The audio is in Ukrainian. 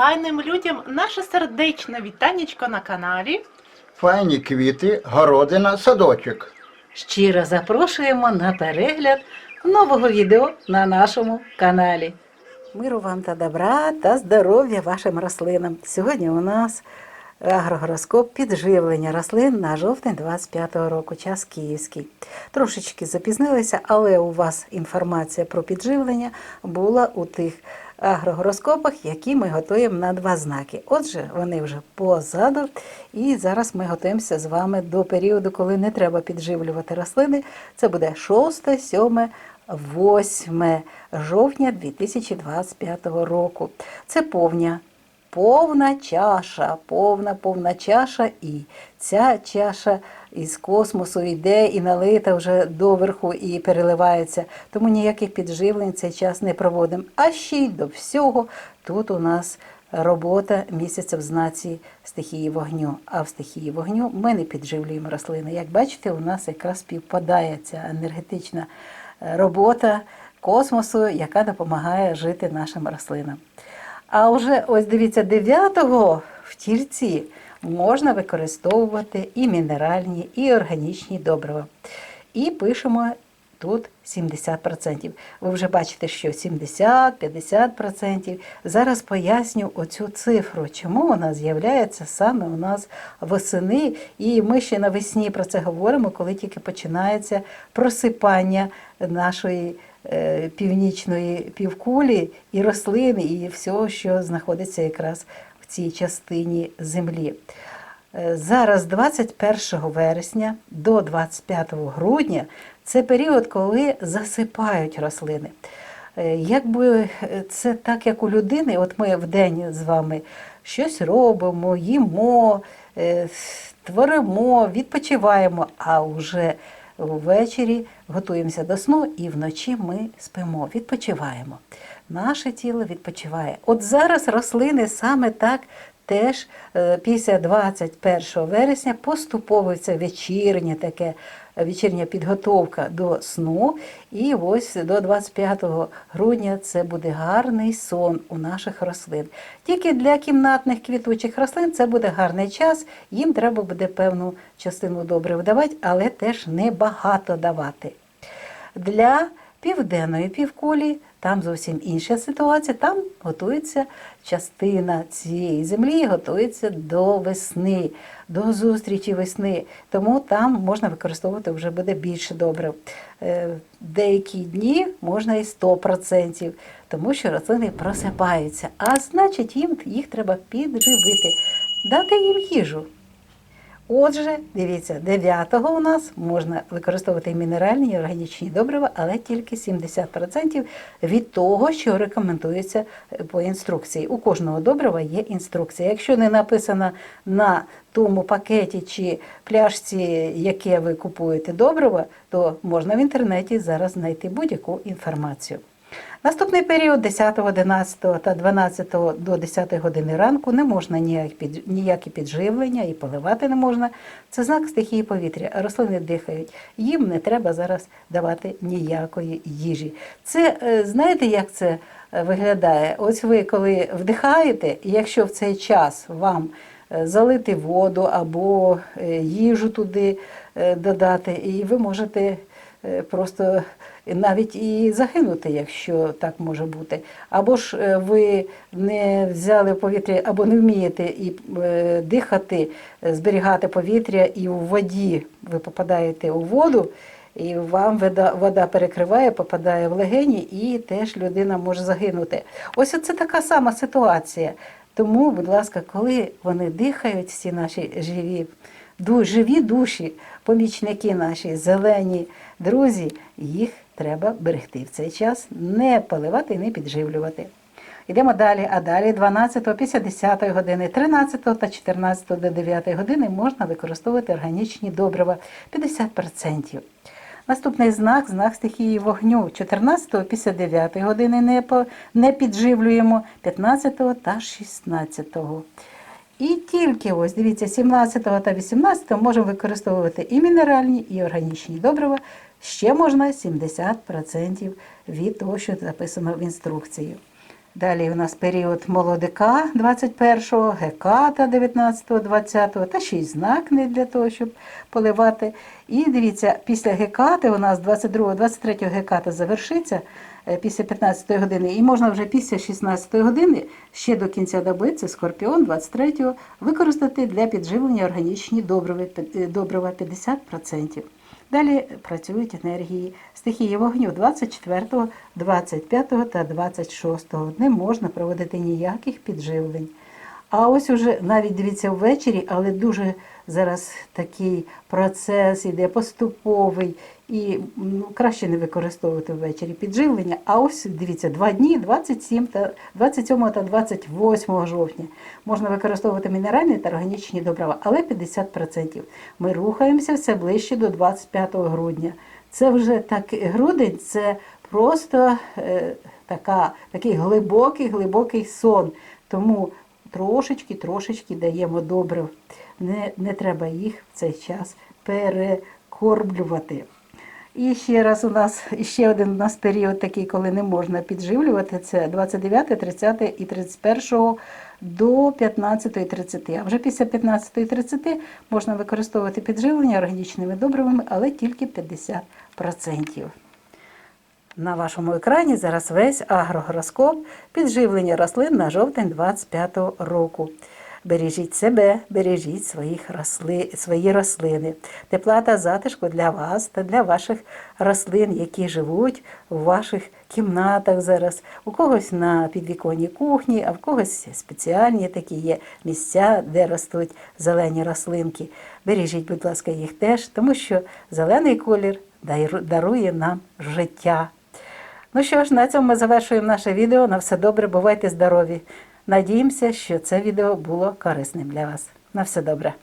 файним людям наше сердечне вітанечко на каналі. Файні квіти, городина, садочок. Щиро запрошуємо на перегляд нового відео на нашому каналі. Миру вам та добра та здоров'я вашим рослинам. Сьогодні у нас агрогороскоп підживлення рослин на жовтень 25-го року, час київський. Трошечки запізнилися, але у вас інформація про підживлення була у тих агрогороскопах, які ми готуємо на два знаки. Отже, вони вже позаду, і зараз ми готуємося з вами до періоду, коли не треба підживлювати рослини. Це буде 6, 7, 8 жовтня 2025 року. Це повня. Повна чаша, повна повна чаша, і ця чаша із космосу йде і налита вже доверху і переливається. Тому ніяких підживлень цей час не проводимо. А ще й до всього тут у нас робота місяця в знаці стихії вогню. А в стихії вогню ми не підживлюємо рослини. Як бачите, у нас якраз співпадає ця енергетична е, робота космосу, яка допомагає жити нашим рослинам. А вже ось дивіться, 9-го в тільці можна використовувати і мінеральні, і органічні добрива. І пишемо тут 70%. Ви вже бачите, що 70-50%. Зараз поясню оцю цифру, чому вона з'являється саме у нас восени. І ми ще навесні про це говоримо, коли тільки починається просипання нашої е, північної півкулі і рослин, і всього, що знаходиться якраз цій частині землі. Е, Зараз 21 вересня до 25 грудня це період, коли засипають рослини. Е, Якби е, це так, як у людини, от ми вдень з вами щось робимо, їмо, творимо, відпочиваємо, а вже ввечері готуємося до сну і вночі ми спимо, відпочиваємо. Наше тіло відпочиває. От зараз рослини саме так теж е, після 21 вересня поступово це вечірнє таке. Вечірня підготовка до сну, і ось до 25 грудня це буде гарний сон у наших рослин. Тільки для кімнатних квітучих рослин це буде гарний час. Їм треба буде певну частину добре давати, але теж не багато давати. Для південної півкулі там зовсім інша ситуація. Там готується частина цієї землі, готується до весни, до зустрічі весни. Тому там можна використовувати вже буде більше добрив. Е, Деякі дні можна і 100%, тому що рослини просипаються. А значить, їм їх треба підживити, дати їм їжу. Отже, дивіться, 9-го у нас можна використовувати мінеральні і органічні добрива, але тільки 70% від того, що рекомендується е, по інструкції. У кожного добрива є інструкція. Якщо не написано на тому пакеті чи пляшці, яке ви купуєте добрива, то можна в інтернеті зараз знайти будь-яку інформацію. Наступний період 10, 11 та 12 до 10 години ранку не можна ніякі підживлення і поливати не можна. Це знак стихії повітря. Рослини дихають. Їм не треба зараз давати ніякої їжі. Це е, знаєте, як це е, виглядає? Ось ви коли вдихаєте, і якщо в цей час вам е, залити воду або їжу туди додати, і ви можете просто навіть і загинути, якщо так може бути. Або ж е, ви не взяли повітря, або не вмієте і е, дихати, е, зберігати повітря, і у воді ви попадаєте у воду. І вам вода, перекриває, попадає в легені, і теж людина може загинути. Ось це така сама ситуація. Тому, будь ласка, коли вони дихають, всі наші живі, живі душі, помічники наші, зелені друзі, їх треба берегти в цей час, не поливати і не підживлювати. Йдемо далі, а далі 12 після 10 години, 13 та 14 до 9 години можна використовувати органічні добрива 50%. Наступний знак знак стихії вогню. 14 після 9 години не, не підживлюємо, 15 та 16. І тільки ось, дивіться, 17 та 18 можемо використовувати і мінеральні, і органічні добрива. Ще можна 70% від того, що записано в інструкції. Далі у нас період молодика 21-го, геката 19-го, 20-го, та ще знак не для того, щоб поливати. І дивіться, після гекати у нас 22-го, 23-го геката завершиться е, після 15-ї години, і можна вже після 16-ї години ще до кінця доби, це скорпіон 23-го, використати для підживлення органічні добрива 50%. Далі працюють енергії стихії вогню 24, 25 та 26. Не можна проводити ніяких підживлень. А ось уже навіть дивіться ввечері, але дуже зараз такий процес іде поступовий і ну, краще не використовувати ввечері підживлення. А ось дивіться, два дні 27 та 27 та 28 жовтня можна використовувати мінеральні та органічні добрива, але 50%. Ми рухаємося все ближче до 25 грудня. Це вже так грудень, це просто е, така, такий глибокий, глибокий сон. Тому трошечки, трошечки даємо добрив. Не, не треба їх в цей час перекорблювати. І ще раз у нас ще один у нас період такий, коли не можна підживлювати. Це 29, 30 і 31 до 15.30. А вже після 15.30 можна використовувати підживлення органічними добривами, але тільки 50%. На вашому екрані зараз весь агрогороскоп підживлення рослин на жовтень 25 року. Бережіть себе, бережіть своїх росли, свої рослини. Тепла та затишку для вас та для ваших рослин, які живуть у ваших кімнатах зараз. У когось на підвіконній кухні, а в когось спеціальні такі є місця, де ростуть зелені рослинки. Бережіть, будь ласка, їх теж, тому що зелений колір дарує нам життя. Ну що ж, на цьому ми завершуємо наше відео. На все добре, бувайте здорові. Надіємося, що це відео було корисним для вас. На все добре.